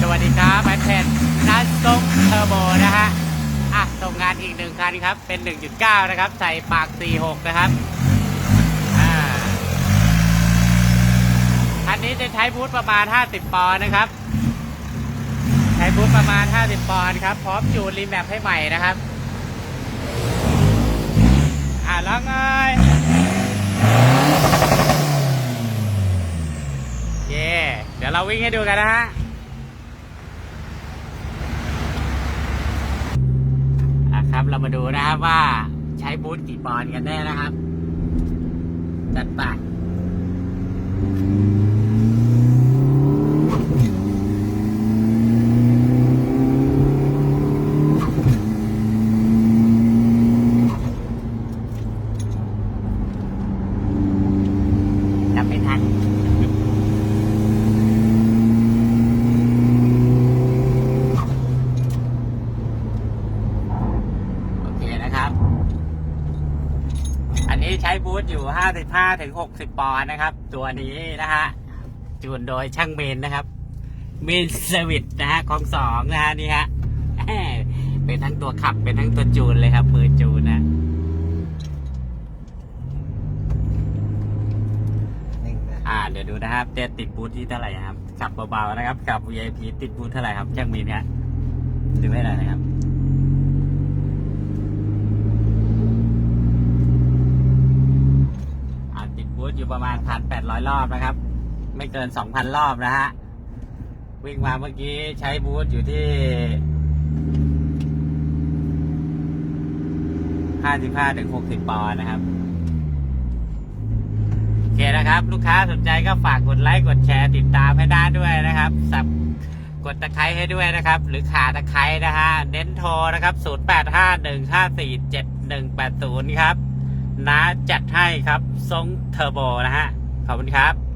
สวัสดีครับแอดเพนนัทซุกเทอร์โบนะฮะ อะส่งงานอีกหนึ่งคันครับ เป็น 1.9 นะครับ ใส่ปาก 46 นะครับ อ่า คันนี้จะใช้บูทประมาณ 50 ปอนด์นะครับ ใช้บูทประมาณ 50 ปอนด์ครับ พร้อมจูนรีแมปให้ใหม่นะครับ อะแล้วไงเย่เดี๋ยวเราวิ่งให้ดูกันนะฮะ อะครับ เรามาดูนะครับว่าใช้บูทกี่ปอนด์กันแน่นะครับ จัดไปจับไม่ทัน โอเคนะครับ อั นนี้ใช้บูทอยู่ 55ถึง60 ปอนด์นะครับ ตัวนี้นะฮะจูนโดยช่างเมนนะครับ เมนเซอร์วิสนะฮะของสองนะฮะนี่ฮะแหม่เป็นทั้งตัวขับเป็นทั้งตัวจูนเลยครับ มือจูนนะหนึ่งนะอ่าเดี๋ยวดูนะครับจะติดบูทที่เท่าไหร่นะครับขับเบาๆนะครับกับ VIP ติดบูทเท่าไหร่ครับช่างเมนฮะดูให้หน่อยนะครับ อ่าติด บูธอยู่ประมาณพันแปดร้อยรอบนะครับ ไม่เกินสองพันรอบนะฮะ วิ่งมาเมื่อกี้ใช้บูธอยู่ที่ห้าสิบห้าถึงหกสิบปอนด์นะครับโอเคนะครับ ลูกค้าสนใจก็ฝากกดไลค์กดแชร์ติดตามให้ได้ด้วยนะครับ สับกดตะไคร้ให้ด้วยนะครับ หรือขาตะไคร้นะฮะเน้นโทรนะครับ 0 8 5 1 5 4 7 1 8 0 ครับ น้าจัดให้ครับทรงเทอร์โบนะฮะ ขอบคุณครับ